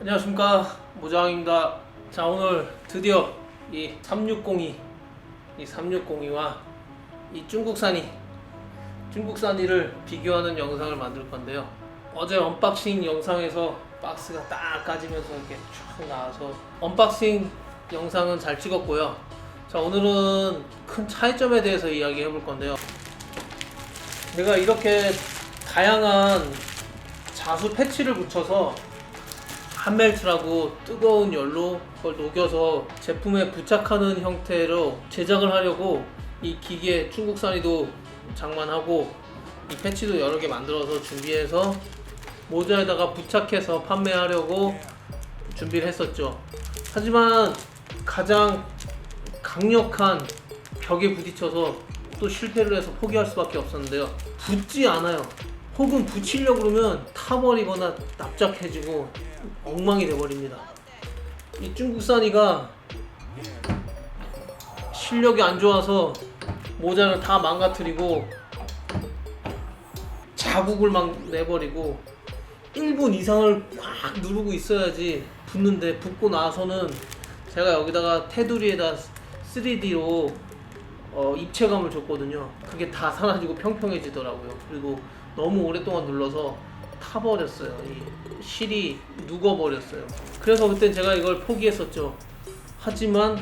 안녕하십니까 모장입니다. 자 오늘 드디어 이 360이 이 360이와 이 중국산이 중국산이를 비교하는 영상을 만들 건데요. 어제 언박싱 영상에서 박스가 딱 까지면서 이렇게 쭉 나와서 언박싱 영상은 잘 찍었고요. 자 오늘은 큰 차이점에 대해서 이야기해 볼 건데요. 내가 이렇게 다양한 자수 패치를 붙여서 한멜트라고 뜨거운 열로 그걸 녹여서 제품에 부착하는 형태로 제작을 하려고 이 기계 중국산이도 장만하고 이 패치도 여러 개 만들어서 준비해서 모자에다가 부착해서 판매하려고 준비를 했었죠. 하지만 가장 강력한 벽에 부딪혀서 또 실패를 해서 포기할 수밖에 없었는데요. 붙지 않아요. 혹은 붙이려고 그러면 타버리거나 납작해지고 엉망이 돼버립니다. 이 중국산이가 실력이 안 좋아서 모자를 다 망가뜨리고 자국을 막 내버리고 1분 이상을 꽉 누르고 있어야지 붙는데 붙고 나서는 제가 여기다가 테두리에다 3D로 어, 입체감을 줬거든요. 그게 다 사라지고 평평해지더라고요. 그리고 너무 오랫동안 눌러서 타버렸어요. 이 실이 누워버렸어요. 그래서 그때 제가 이걸 포기했었죠. 하지만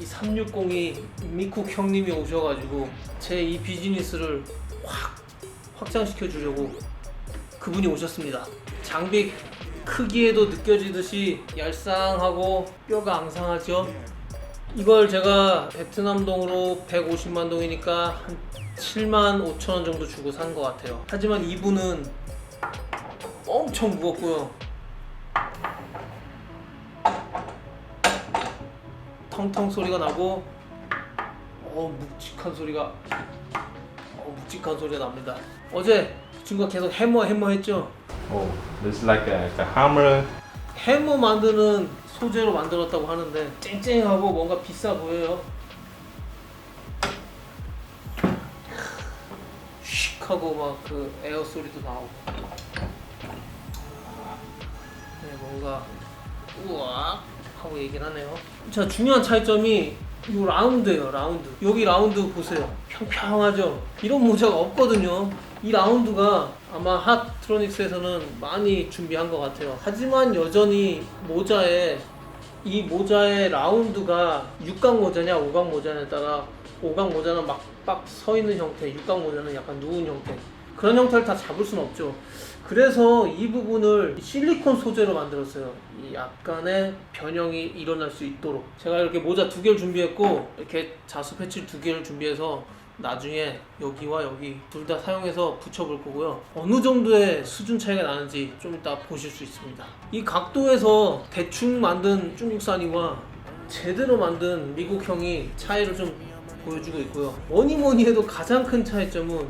이 360이 미쿡 형님이 오셔가지고 제 이 비즈니스를 확 확장시켜 주려고 그분이 오셨습니다. 장비 크기에도 느껴지듯이 얄쌍하고 뼈가 앙상하죠. 이걸 제가 베트남 동으로 150만 동이니까 한 7만 5천 원 정도 주고 산 것 같아요. 하지만 이분은 엄청 무겁고요. 텅텅 소리가 나고 어 묵직한 소리가 어 묵직한 소리가 납니다. 어제 그 친구가 계속 해머 해머 했죠. Oh, it's like a, like a hammer. 해머 만드는 소재로 만들었다고 하는데 쨍쨍하고 뭔가 비싸 보여요. 슉 하고 막 그 에어 소리도 나오고. 네, 뭔가 우와 하고 얘기를 하네요. 자 중요한 차이점이 이 라운드예요 라운드 여기 라운드 보세요 평평하죠 이런 모자가 없거든요 이 라운드가 아마 핫트로닉스에서는 많이 준비한 것 같아요 하지만 여전히 모자에 이 모자의 라운드가 육각 모자냐 오각 모자냐에 따라 오각 모자는 막빡 서 있는 형태 육각 모자는 약간 누운 형태 그런 형태를 다 잡을 수는 없죠 그래서 이 부분을 실리콘 소재로 만들었어요. 이 약간의 변형이 일어날 수 있도록. 제가 이렇게 모자 두 개를 준비했고, 이렇게 자수 패치 두 개를 준비해서 나중에 여기와 여기 둘 다 사용해서 붙여볼 거고요. 어느 정도의 수준 차이가 나는지 좀 이따 보실 수 있습니다. 이 각도에서 대충 만든 중국산이와 제대로 만든 미국형이 차이를 좀 보여주고 있고요. 뭐니 뭐니 해도 가장 큰 차이점은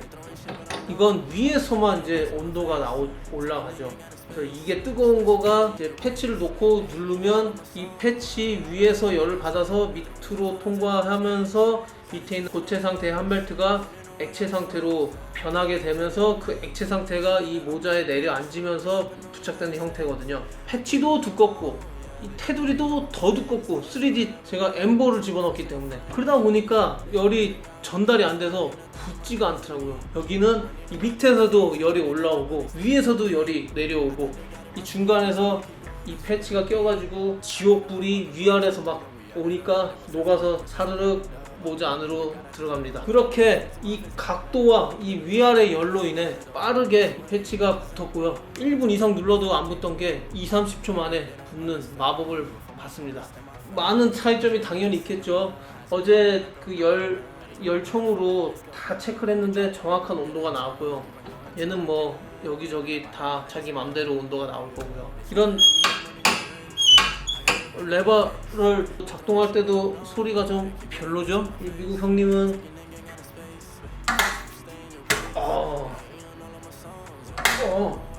이건 위에서만 이제 온도가 나오 올라가죠. 그래서 이게 뜨거운 거가 이제 패치를 놓고 누르면 이 패치 위에서 열을 받아서 밑으로 통과하면서 밑에 있는 고체 상태의 한멜트가 액체 상태로 변하게 되면서 그 액체 상태가 이 모자에 내려앉으면서 부착되는 형태거든요. 패치도 두껍고 이 테두리도 더 두껍고 3D 제가 엠보를 집어넣기 때문에 그러다 보니까 열이 전달이 안 돼서 붙지가 않더라고요 여기는 이 밑에서도 열이 올라오고 위에서도 열이 내려오고 이 중간에서 이 패치가 껴가지고 지옥불이 위아래서 막 오니까 녹아서 사르륵 모자 안으로 들어갑니다. 그렇게 이 각도와 이 위아래 열로 인해 빠르게 패치가 붙었고요. 1분 이상 눌러도 안 붙던 게 2, 30초 만에 붙는 마법을 봤습니다. 많은 차이점이 당연히 있겠죠. 어제 그 열 열총으로 다 체크를 했는데 정확한 온도가 나왔고요. 얘는 뭐 여기저기 다 자기 맘대로 온도가 나올 거고요. 이런 레버를 작동할 때도 소리가 좀 별로죠? 이 미국 형님은 어, 어,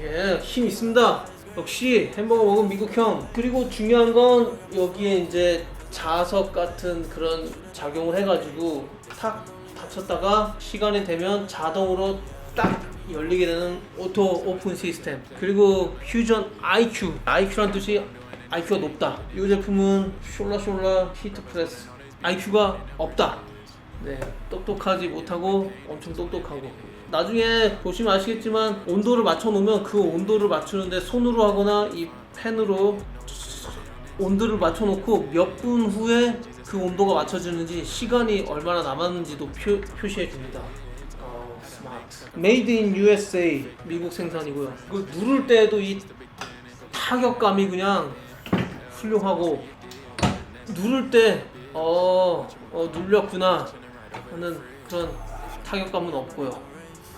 예, 힘 있습니다. 역시 햄버거 먹은 미국 형. 그리고 중요한 건 여기에 이제 자석 같은 그런 작용을 해가지고 탁 닫혔다가 시간이 되면 자동으로 딱 열리게 되는 오토 오픈 시스템 그리고 퓨전 IQ IQ란 뜻이 IQ가 높다 이 제품은 숄라숄라 히트 프레스 IQ가 없다 네 똑똑하지 못하고 엄청 똑똑하고 나중에 보시면 아시겠지만 온도를 맞춰 놓으면 그 온도를 맞추는데 손으로 하거나 이 펜으로 온도를 맞춰 놓고 몇 분 후에 그 온도가 맞춰지는지 시간이 얼마나 남았는지도 표, 표시해 줍니다. 어, 스마트. Made in USA 미국 생산이고요. 그 누를 때도 이 타격감이 그냥 훌륭하고 누를 때 어, 어 눌렸구나 하는 그런 타격감은 없고요.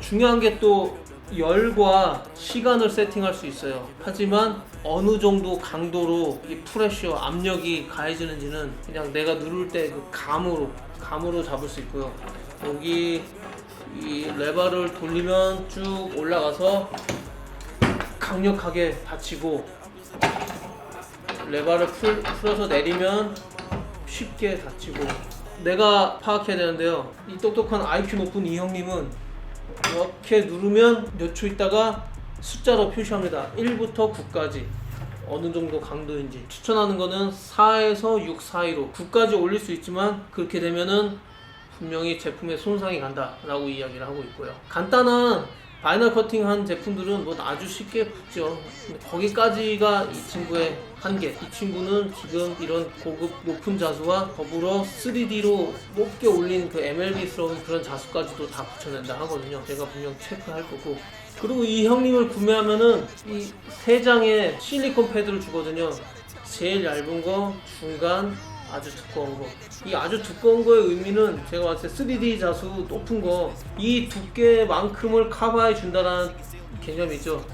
중요한 게 또 열과 시간을 세팅할 수 있어요. 하지만 어느 정도 강도로 이 프레셔 압력이 가해지는지는 그냥 내가 누를 때 그 감으로 감으로 잡을 수 있고요. 여기 이 레버를 돌리면 쭉 올라가서 강력하게 닫히고 레버를 풀, 풀어서 내리면 쉽게 닫히고 내가 파악해야 되는데요. 이 똑똑한 IQ 높은 이 형님은 이렇게 누르면 몇 초 있다가 숫자로 표시합니다. 1부터 9까지 어느 정도 강도인지 추천하는 거는 4에서 6 사이로 9까지 올릴 수 있지만 그렇게 되면은 분명히 제품에 손상이 간다 라고 이야기를 하고 있고요. 간단한 바이널 커팅한 제품들은 뭐 아주 쉽게 붙죠. 근데 거기까지가 이 친구의 한계. 이 친구는 지금 이런 고급 높은 자수와 더불어 3D로 높게 올린 그 MLB스러운 그런 자수까지도 다 붙여낸다 하거든요. 제가 분명 체크할 거고. 그리고 이 형님을 구매하면은 이 세 장의 실리콘 패드를 주거든요. 제일 얇은 거, 중간, 아주 두꺼운 거. 이 아주 두꺼운 거의 의미는 제가 봤을 때 3D 자수 높은 거 이 두께만큼을 커버해 준다라는 개념이 있죠.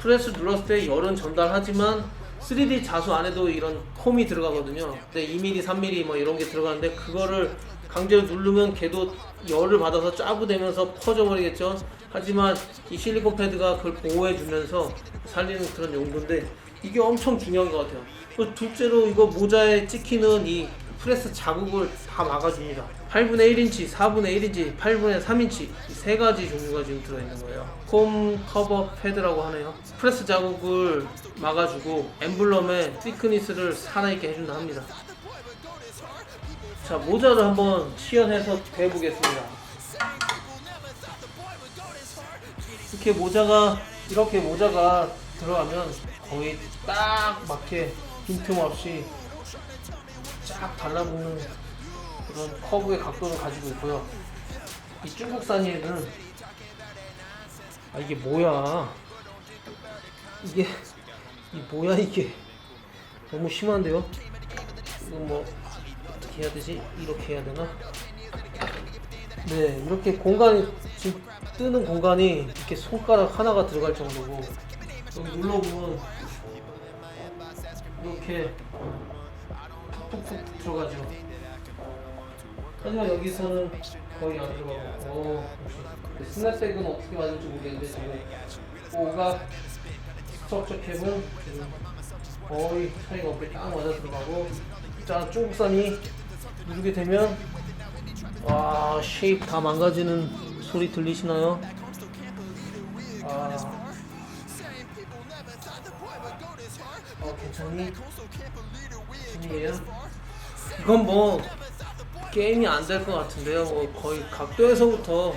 프레스 눌렀을 때 열은 전달하지만 3D 자수 안에도 이런 홈이 들어가거든요. 근데 2mm, 3mm 뭐 이런 게 들어가는데 그거를 강제로 누르면 걔도 열을 받아서 짜부되면서 퍼져버리겠죠. 하지만 이 실리콘 패드가 그걸 보호해주면서 살리는 그런 용도인데 이게 엄청 중요한 것 같아요. 그 둘째로 이거 모자에 찍히는 이 프레스 자국을 다 막아줍니다. 8분의 1인치, 4분의 1인치, 8분의 3인치 이세 가지 종류가 지금 들어있는 거예요. 홈 커버 패드라고 하네요. 프레스 자국을 막아주고 엠블럼의 티크니스를 살아있게 해준다 합니다. 자 모자를 한번 시연해서 대보겠습니다. 이렇게 모자가 이렇게 모자가 들어가면 거의 딱 맞게 빈틈없이 쫙 달라붙는 그런 커브의 각도를 가지고 있고요. 이 중국산이는 아 이게 뭐야? 이게 이 뭐야 이게 너무 심한데요? 이거 뭐 어떻게 해야 되지? 이렇게 해야 되나? 네, 이렇게 공간이 지금 뜨는 공간이 이렇게 손가락 하나가 들어갈 정도고 눌러보면 이렇게 푹푹푹 들어가죠. 하지만 여기서는 거의 안 들어가고 오, 역시. 스냅백은 어떻게 맞을지 모르겠는데 지금 오각 스트럭처 캡은 지금 거의 차이가 없게 딱 맞아 들어가고 자 중국산이 누르게 되면 와 쉐입 다 망가지는 소리 들리시나요? 아, 어 괜찮니? 이건 뭐 게임이 안 될 것 같은데요. 뭐 거의 각도에서부터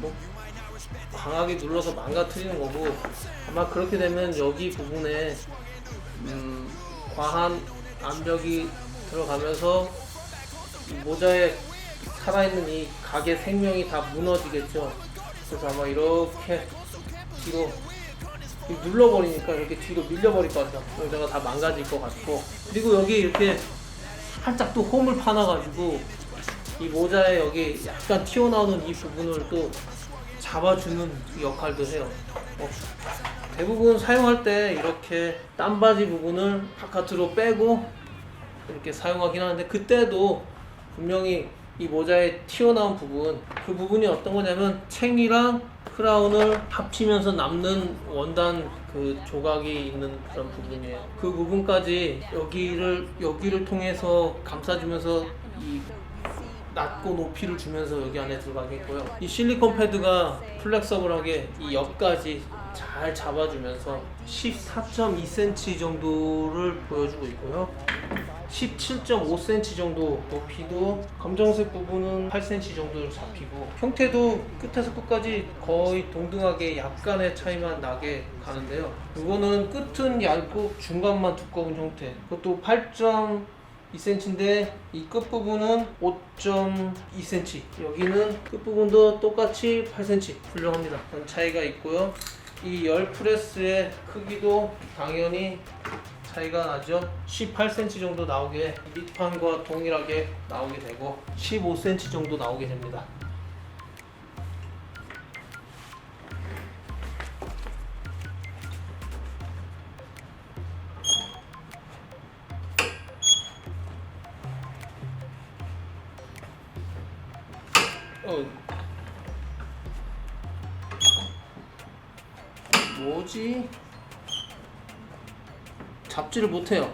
뭐 강하게 눌러서 망가뜨리는 거고 아마 그렇게 되면 여기 부분에 음, 과한 압력이 들어가면서 이 모자에 살아있는 이 각의 생명이 다 무너지겠죠. 그래서 아마 이렇게 뒤로 이 눌러버리니까 이렇게 뒤로 밀려버릴 것 같아요. 모자가 다 망가질 것 같고 그리고 여기 이렇게 살짝 또 홈을 파놔가지고 이 모자에 여기 약간 튀어나오는 이 부분을 또 잡아주는 역할도 해요. 어, 대부분 사용할 때 이렇게 땀바지 부분을 바깥으로 빼고 이렇게 사용하긴 하는데 그때도 분명히 이 모자에 튀어나온 부분 그 부분이 어떤 거냐면 챙이랑 크라운을 합치면서 남는 원단 그 조각이 있는 그런 부분이에요. 그 부분까지 여기를 여기를 통해서 감싸주면서 이 낮고 높이를 주면서 여기 안에 들어가겠고요. 이 실리콘 패드가 플렉서블하게 이 옆까지 잘 잡아주면서 14.2cm 정도를 보여주고 있고요. 17.5cm 정도 높이도 검정색 부분은 8cm 정도 잡히고 형태도 끝에서 끝까지 거의 동등하게 약간의 차이만 나게 가는데요. 이거는 끝은 얇고 중간만 두꺼운 형태. 그것도 8.2cm인데 이 끝부분은 5.2cm. 여기는 끝부분도 똑같이 8cm. 훌륭합니다. 차이가 있고요. 이 열 프레스의 크기도 당연히 차이가 나죠. 18cm 정도 나오게 밑판과 동일하게 나오게 되고 15cm 정도 나오게 됩니다. 어. 뭐지? 잡지를 못해요.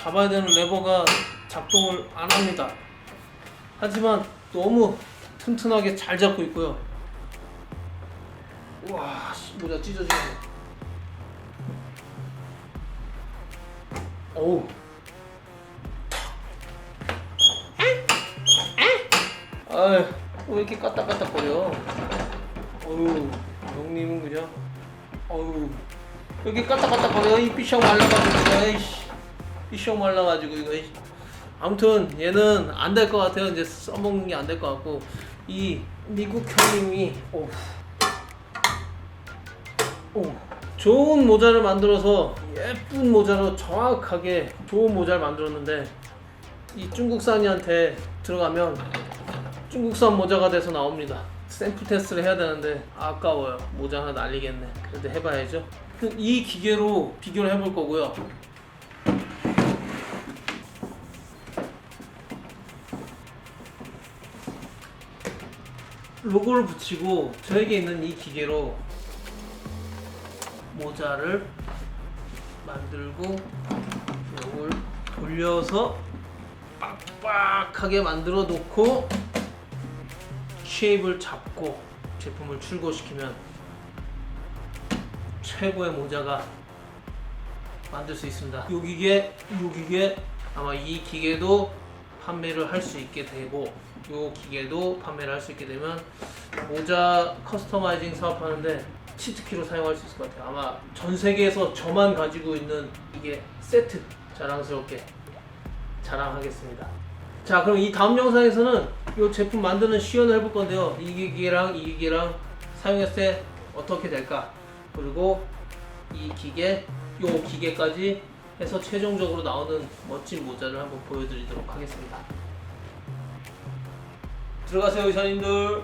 잡아야 되는 레버가 작동을 안 합니다. 하지만 너무 튼튼하게 잘 잡고 있고요. 와, 씨, 모자 찢어지네. 어우. 여기 까딱까딱거려 이 삐셔 말라가지고 이씨 삐셔 말라가지고 이거 이씨. 아무튼 얘는 안 될 것 같아요 이제 써먹는 게 안 될 것 같고 이 미국 형님이 오. 오. 좋은 모자를 만들어서 예쁜 모자로 정확하게 좋은 모자를 만들었는데 이 중국산이한테 들어가면 중국산 모자가 돼서 나옵니다. 샘플 테스트를 해야 되는데 아까워요. 모자 하나 날리겠네. 그래도 해봐야죠. 그이 기계로 비교를 해볼 거고요. 로고를 붙이고 저에게 있는 이 기계로 모자를 만들고 이걸 돌려서 빡빡하게 만들어 놓고 쉐입을 잡고 제품을 출고시키면 최고의 모자가 만들 수 있습니다. 이 기계, 이 기계 아마 이 기계도 판매를 할 수 있게 되고 이 기계도 판매를 할 수 있게 되면 모자 커스터마이징 사업하는데 치트키로 사용할 수 있을 것 같아요. 아마 전 세계에서 저만 가지고 있는 이게 세트 자랑스럽게 자랑하겠습니다. 자 그럼 이 다음 영상에서는 이 제품 만드는 시연을 해볼 건데요 이 기계랑 이 기계랑 사용했을 때 어떻게 될까 그리고 이 기계 요 기계까지 해서 최종적으로 나오는 멋진 모자를 한번 보여드리도록 하겠습니다. 들어가세요 의사님들